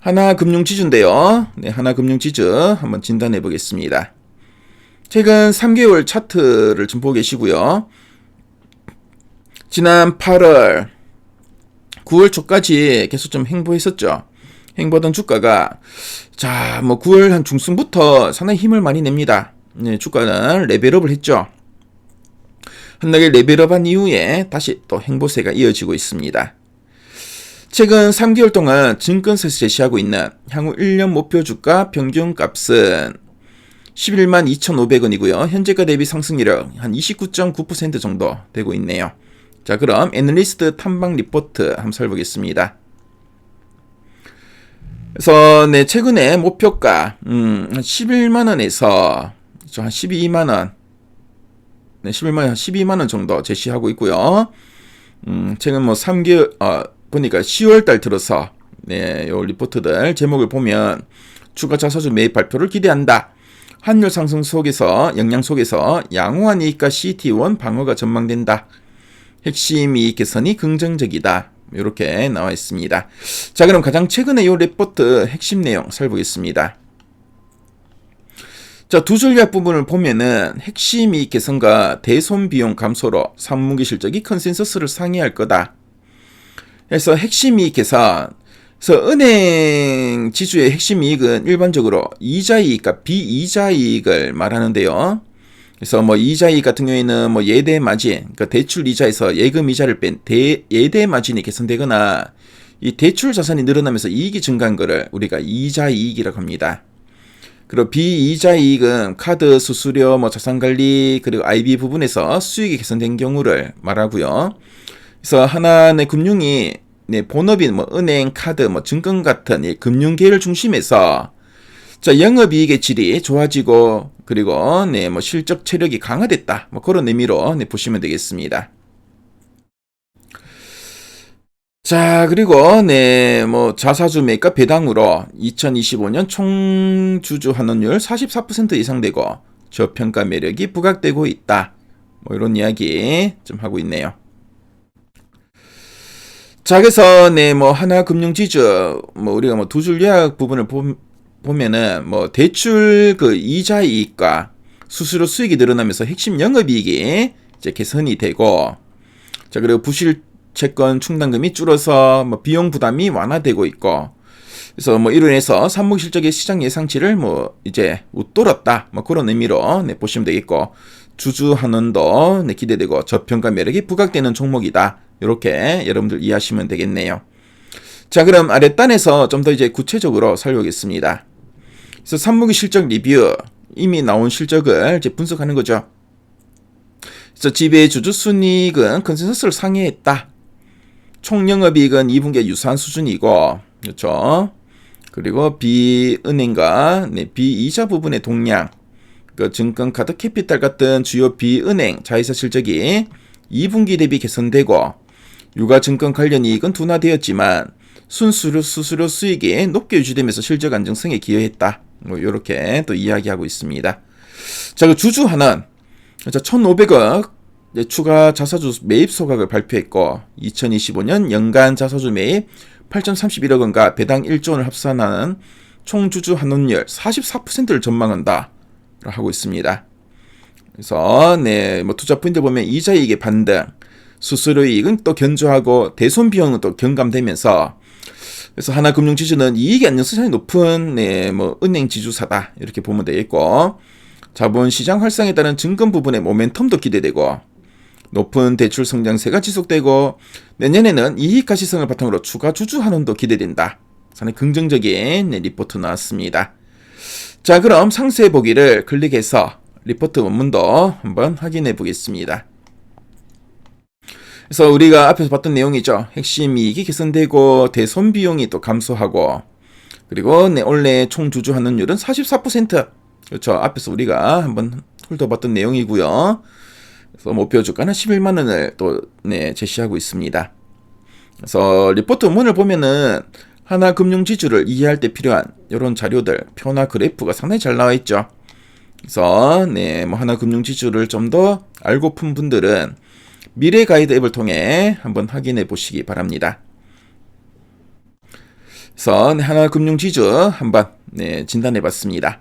하나금융지주인데요. 네, 하나금융지주 한번 진단해 보겠습니다. 최근 3개월 차트를 좀 보고 계시고요. 지난 8월, 9월 초까지 계속 좀 행보했었죠. 행보하던 주가가 자, 뭐 9월 한 중순부터 상당히 힘을 많이 냅니다. 네, 주가는 레벨업을 했죠. 한 단계 레벨업한 이후에 다시 또 행보세가 이어지고 있습니다. 최근 3개월 동안 증권사에서 제시하고 있는 향후 1년 목표 주가 평균 값은 11만 2,500원이고요. 현재가 대비 상승률은 한 29.9% 정도 되고 있네요. 자, 그럼 애널리스트 탐방 리포트 한번 살펴보겠습니다. 그래서 네, 최근에 목표가 음, 한 11만 원에서 한 12만 원 네, 11만 원, 12만 원 정도 제시하고 있고요. 음, 최근 뭐 3개월 어, 보니까 10월 달 들어서 네, 요 리포트들 제목을 보면 추가 자사주 매입 발표를 기대한다. 환율 상승 속에서 영향 속에서 양호한 이익과 CT1 방어가 전망된다. 핵심 이익 개선이 긍정적이다. 이렇게 나와 있습니다. 자, 그럼 가장 최근에 이 리포트 핵심 내용 살펴보겠습니다. 자, 두 줄 약 부분을 보면은 핵심 이익 개선과 대손 비용 감소로 3분기 실적이 컨센서스를 상회할 거다. 그래서 핵심 이익 개선. 그래서 은행 지주의 핵심 이익은 일반적으로 이자 이익 과 비이자 이익을 말하는데요. 그래서 뭐 이자 이익 같은 경우에는 뭐 예대 마진, 그러니까 대출 이자에서 예금 이자를 뺀 대, 예대 마진이 개선되거나 이 대출 자산이 늘어나면서 이익이 증가한 거를 우리가 이자 이익이라고 합니다. 그리고 비이자 이익은 카드 수수료, 뭐 자산 관리 그리고 IB 부분에서 수익이 개선된 경우를 말하고요. 그래서 하나의 금융이 네, 본업인 뭐 은행, 카드, 뭐 증권 같은 이 금융계를 중심해서 자 영업이익의 질이 좋아지고 그리고 네, 뭐 실적 체력이 강화됐다. 뭐 그런 의미로 네, 보시면 되겠습니다. 자, 그리고 네, 뭐 자사주 매입과 배당으로 2025년 총 주주 환원율 44% 이상 되고 저평가 매력이 부각되고 있다. 뭐 이런 이야기 좀 하고 있네요. 자, 그래서 네, 뭐 하나 금융 지주 뭐 우리가 뭐 두 줄 요약 부분을 보, 보면은 뭐 대출 그 이자 이익과 수수료 수익이 늘어나면서 핵심 영업 이익이 이제 개선이 되고 자, 그리고 부실 채권 충당금이 줄어서 뭐 비용 부담이 완화되고 있고 그래서 뭐 이로 인해서 3분 실적의 시장 예상치를 뭐 이제 웃돌았다 뭐 그런 의미로 네, 보시면 되겠고 주주 환원도 네, 기대되고 저평가 매력이 부각되는 종목이다 이렇게 여러분들 이해하시면 되겠네요. 자 그럼 아랫단에서 좀 더 이제 구체적으로 살펴보겠습니다. 그래서 3분기 실적 리뷰 이미 나온 실적을 이제 분석하는 거죠. 그래서 지배 주주 순이익은 컨센서스를 상회했다. 총 영업이익은 2분기에 유사한 수준이고 그렇죠. 그리고 비은행과 네, 비이자 부분의 동량, 그 증권카드 캐피탈 같은 주요 비은행 자회사 실적이 2분기 대비 개선되고 유가증권 관련 이익은 둔화되었지만 순수료 수수료 수익이 높게 유지되면서 실적 안정성에 기여했다. 뭐 이렇게 또 이야기하고 있습니다. 자, 그 주주 하나, 자 1,500억 추가 자사주 매입 소각을 발표했고 2025년 연간 자사주 매입 8,031억 원과 배당 1조 원을 합산하는 총 주주 환원율 44%를 전망한다. 하고 있습니다. 그래서 네, 뭐 투자 포인트 보면 이자 이익의 반등, 수수료 이익은 또 견조하고 대손 비용은 또 경감되면서 그래서 하나금융 지주는 이익이 안정성이 높은 네, 뭐 은행 지주사다 이렇게 보면 되겠고 자본시장 활성에 따른 증권 부분의 모멘텀도 기대되고 높은 대출 성장세가 지속되고 내년에는 이익 가시성을 바탕으로 추가 주주 환원도 기대된다. 상당히 긍정적인 네, 리포트 나왔습니다. 자, 그럼 상세 보기를 클릭해서 리포트 원문도 한번 확인해 보겠습니다. 그래서 우리가 앞에서 봤던 내용이죠. 핵심 이익이 개선되고 대손 비용이 또 감소하고 그리고 네, 원래 총 주주 환원율은 44%. 그렇죠. 앞에서 우리가 한번 훑어봤던 내용이고요. 그래서 목표 주가는 11만 원을 또 네, 제시하고 있습니다. 그래서 리포트 원문을 보면은 하나 금융 지주를 이해할 때 필요한 이런 자료들, 표나 그래프가 상당히 잘 나와 있죠. 그래서 네, 뭐 하나 금융 지주를 좀 더 알고픈 분들은 미래 가이드 앱을 통해 한번 확인해 보시기 바랍니다. 그래서 그래서 하나 금융 지주 한번 네, 진단해 봤습니다.